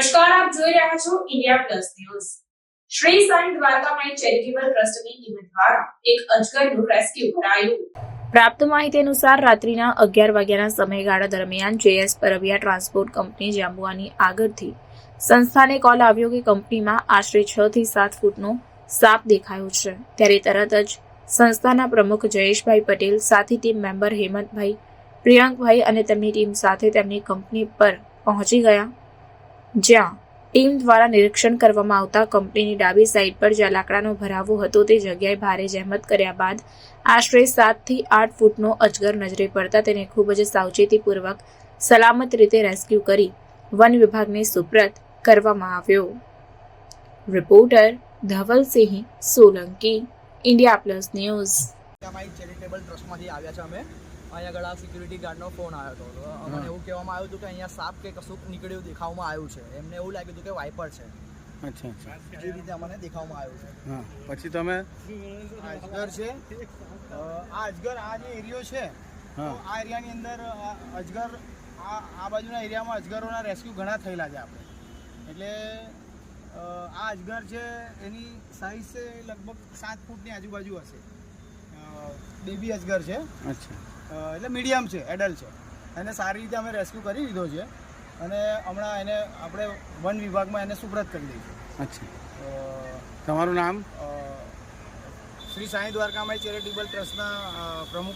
રહ્યા છો India plus news. Shri Sai Dwarkamai charitable ટ્રસ્ટની ટીમ દ્વારા એક અજગરનું રેસ્ક્યુ કરાયું. પ્રાપ્ત માહિતી અનુસાર રાત્રિના અગિયાર વાગ્યાના સમયગાળા દરમિયાન જેએસ પરબિયા ટ્રાન્સપોર્ટ કંપની જાંબુઆની આગળથી સંસ્થાને કોલ આવ્યો કે કંપનીમાં આશરે છ થી સાત ફૂટનો સાપ દેખાયો છે. ત્યારે તરત જ સંસ્થાના પ્રમુખ જયેશભાઈ પટેલ, સાથી ટીમ મેમ્બર હેમંતભાઈ, પ્રિયંકભાઈ અને તેમની ટીમ સાથે તેમની કંપની પર પહોંચી ગયા. જ્યાં ટીમ દ્વારા નિરીક્ષણ કરવામાં આવતા કંપનીની ડાબી સાઈડ પર જ્યાં લાકડાનો ભરાવો હતો તે જગ્યાએ ભારે જહેમત કર્યા બાદ આશરે સાતથી આઠ ફૂટનો અજગર નજરે પડતા તેને ખૂબ જ સાવચેતીપૂર્વક સલામત રીતે રેસ્ક્યુ કરી વન વિભાગને સુપ્રત કરવામાં આવ્યો. Reporter Dhavalsinh Solanki, India plus news. Charitable ટ્રસ્ટમાંથી આવ્યા છે અમે. અહીંયા આગળ આ સિક્યુરિટી ગાર્ડનો ફોન આવ્યો હતો. તો અમને એવું કહેવામાં આવ્યું હતું કે અહીંયા સાપ કે કશુંક નીકળ્યું દેખાવામાં આવ્યું છે. એમને એવું લાગ્યું હતું કે વાઇપર છે. અચ્છા જે રીતે અમને દેખાવામાં આવ્યું છે. હા પછી તમે? અજગર છે. આ અજગર આ જે એરિયો છે આ એરિયાની અંદર અજગર આ આ બાજુના એરિયામાં અજગરોના રેસ્ક્યુ ઘણા થયેલા છે આપણે. એટલે આ અજગર છે એની સાઇઝ છે લગભગ સાત ફૂટની આજુબાજુ હશે. બેબી અજગર છે. અચ્છા. એટલે મીડિયમ છે એડલ્ટ છે. એને સારી રીતે અમે રેસ્ક્યુ કરી લીધો છે. અને હમણાં એને આપણે વન વિભાગમાં એને સુપ્રત કરી દઈશું અચ્છા. તમારું નામ? શ્રી સાંઈ દ્વારકામાઈ ચેરિટેબલ ટ્રસ્ટના પ્રમુખ